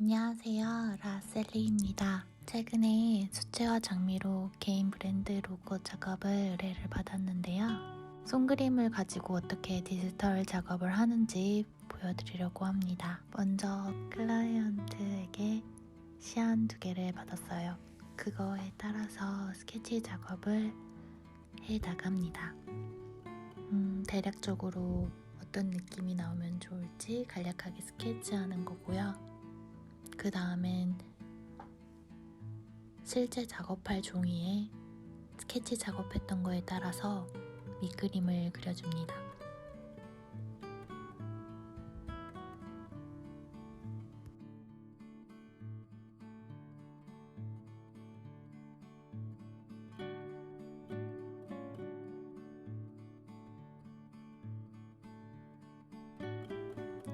안녕하세요. 라셀리입니다. 최근에 수채화 장미로 개인 브랜드 로고 작업을 의뢰를 받았는데요. 손그림을 가지고 어떻게 디지털 작업을 하는지 보여드리려고 합니다. 먼저 클라이언트에게 시안 두 개를 받았어요. 그거에 따라서 스케치 작업을 해 나갑니다. 음, 대략적으로 어떤 느낌이 나오면 좋을지 간략하게 스케치하는 거고요. 그 다음엔 실제 작업할 종이에 스케치 작업했던 거에 따라서 밑그림을 그려줍니다.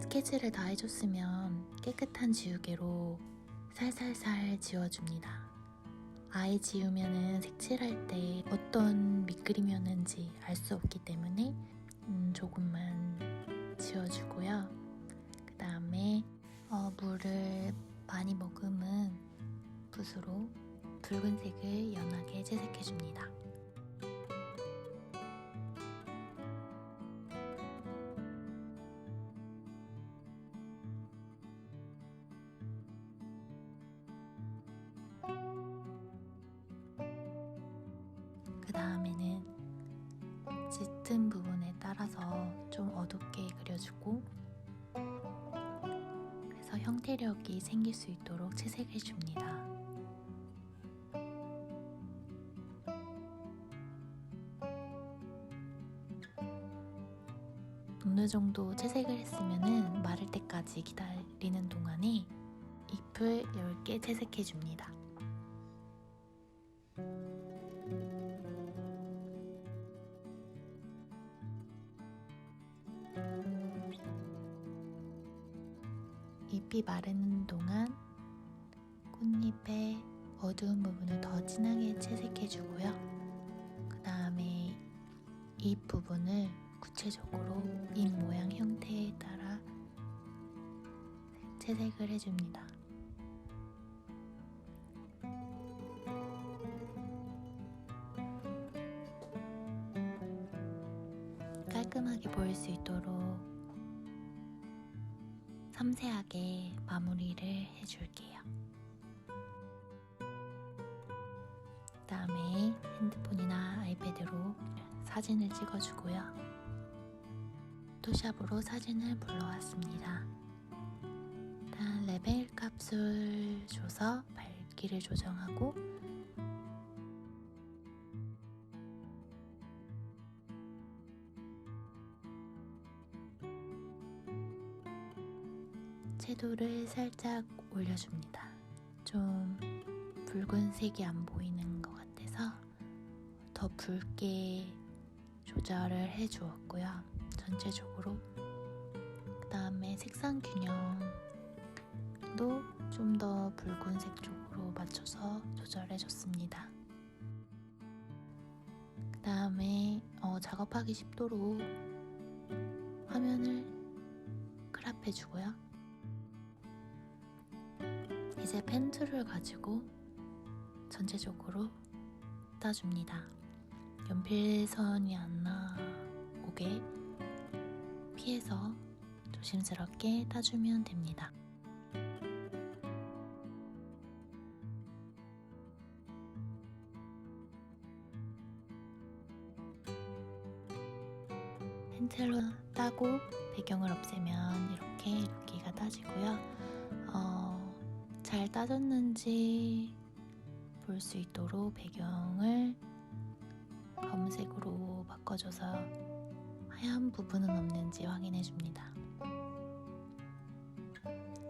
스케치를 다 해줬으면 깨끗한 지우개로 살살살 지워줍니다. 아예 지우면은 색칠할 때 어떤 밑그림이었는지 알 수 없기 때문에 음, 조금만 다음에는 짙은 부분에 따라서 좀 어둡게 그려주고 그래서 형태력이 생길 수 있도록 채색해 줍니다. 어느 정도 채색을 했으면 마를 때까지 기다리는 동안에 잎을 10개 채색해 줍니다. 잎이 마르는 동안 꽃잎의 어두운 부분을 더 진하게 채색해 주고요. 그 다음에 잎 부분을 구체적으로 잎 모양 형태에 따라 채색을 해줍니다. 섬세하게 마무리를 해줄게요. 그 다음에 핸드폰이나 아이패드로 사진을 찍어주고요. 포토샵으로 사진을 불러왔습니다. 일단 레벨 값을 줘서 밝기를 조정하고 채도를 살짝 올려줍니다. 좀 붉은색이 안 보이는 것 같아서 더 붉게 조절을 해 주었고요. 전체적으로. 그 다음에 색상 균형도 좀 더 붉은색 쪽으로 맞춰서 조절해 줬습니다. 그 다음에 어, 작업하기 쉽도록 화면을 크랍해 주고요. 이제 펜툴을 가지고 전체적으로 따줍니다. 연필선이 안 나오게 피해서 조심스럽게 따주면 됩니다. 펜틀로 따고 배경을 없애면 이렇게 이렇게가 따지고요. 어, 잘 따졌는지 볼 수 있도록 배경을 검은색으로 바꿔줘서 하얀 부분은 없는지 확인해 줍니다.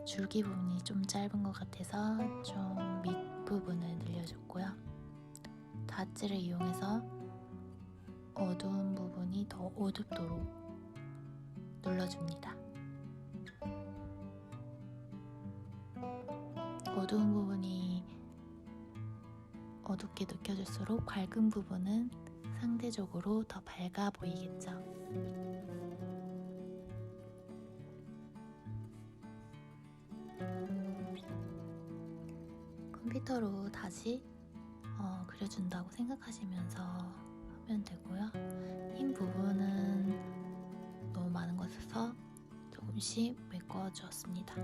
줄기 부분이 좀 짧은 것 같아서 좀 밑부분을 늘려줬고요. 닷지를 이용해서 어두운 부분이 더 어둡도록 눌러줍니다. 어두운 부분이 어둡게 느껴질수록 밝은 부분은 상대적으로 더 밝아 보이겠죠. 컴퓨터로 다시 어, 그려준다고 생각하시면서 하면 되고요. 흰 부분은 너무 많은 것 같아서 조금씩 메꿔주었습니다.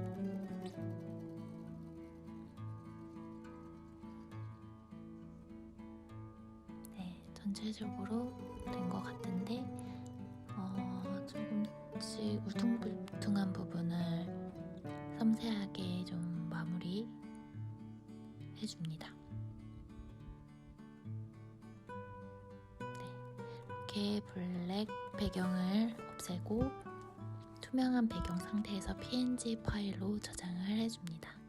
전체적으로 된 것 같은데 어, 조금씩 울퉁불퉁한 부분을 섬세하게 좀 마무리 해줍니다. 네, 이렇게 블랙 배경을 없애고 투명한 배경 상태에서 PNG 파일로 저장을 해줍니다.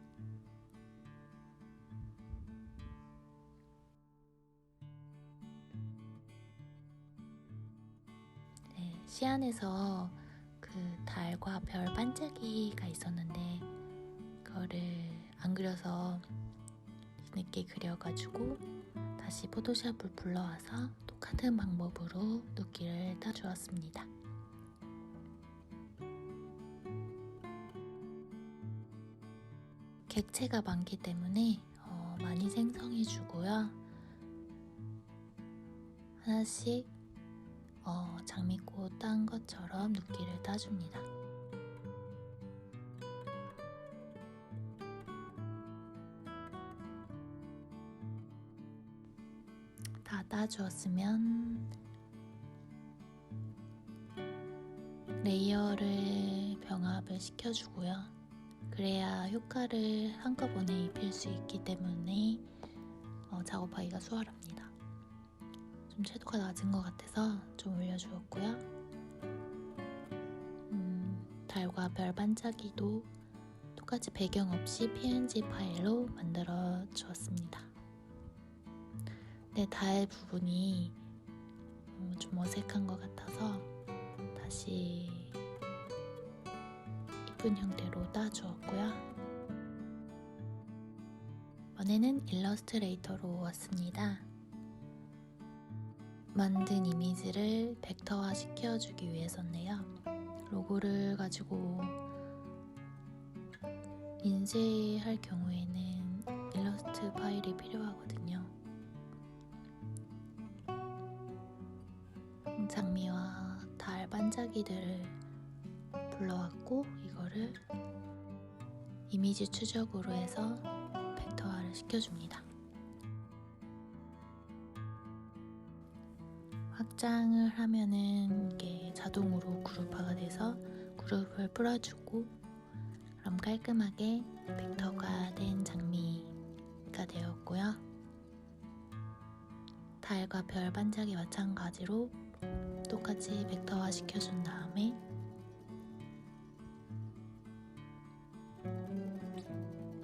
시 안에서 그 달과 별 반짝이가 있었는데 그거를 안 그려서 뒤늦게 그려가지고 다시 포토샵을 불러와서 똑같은 방법으로 눕기를 따주었습니다. 객체가 많기 때문에 어, 많이 생성해 주고요. 하나씩 어, 장미꽃 딴 것처럼 눕기를 따줍니다. 다 따주었으면 레이어를 병합을 시켜주고요. 그래야 효과를 한꺼번에 입힐 수 있기 때문에 어, 작업하기가 수월합니다. 좀 채도가 낮은 것 같아서 좀 올려주었고요. 음, 달과 별 반짝이도 똑같이 배경 없이 PNG 파일로 만들어 주었습니다. 네, 달 부분이 어, 좀 어색한 것 같아서 다시 이쁜 형태로 따주었고요. 이번에는 일러스트레이터로 왔습니다. 만든 이미지를 벡터화 시켜주기 위해서인데요. 로고를 가지고 인쇄할 경우에는 일러스트 파일이 필요하거든요. 장미와 달 반짝이들을 불러왔고 이거를 이미지 추적으로 해서 벡터화를 시켜줍니다. 확장을 하면은 이게 자동으로 그룹화가 돼서 그룹을 풀어주고 그럼 깔끔하게 벡터가 된 장미가 되었고요. 달과 별 반짝이 마찬가지로 똑같이 벡터화 시켜준 다음에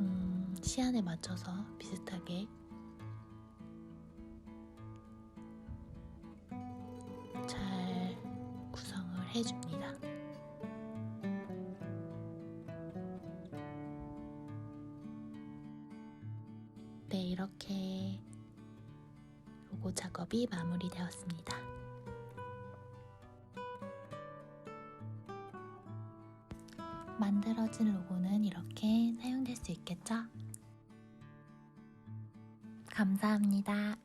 음, 시안에 맞춰서 비슷하게 해줍니다. 네, 이렇게 로고 작업이 마무리되었습니다. 만들어진 로고는 이렇게 사용될 수 있겠죠? 감사합니다.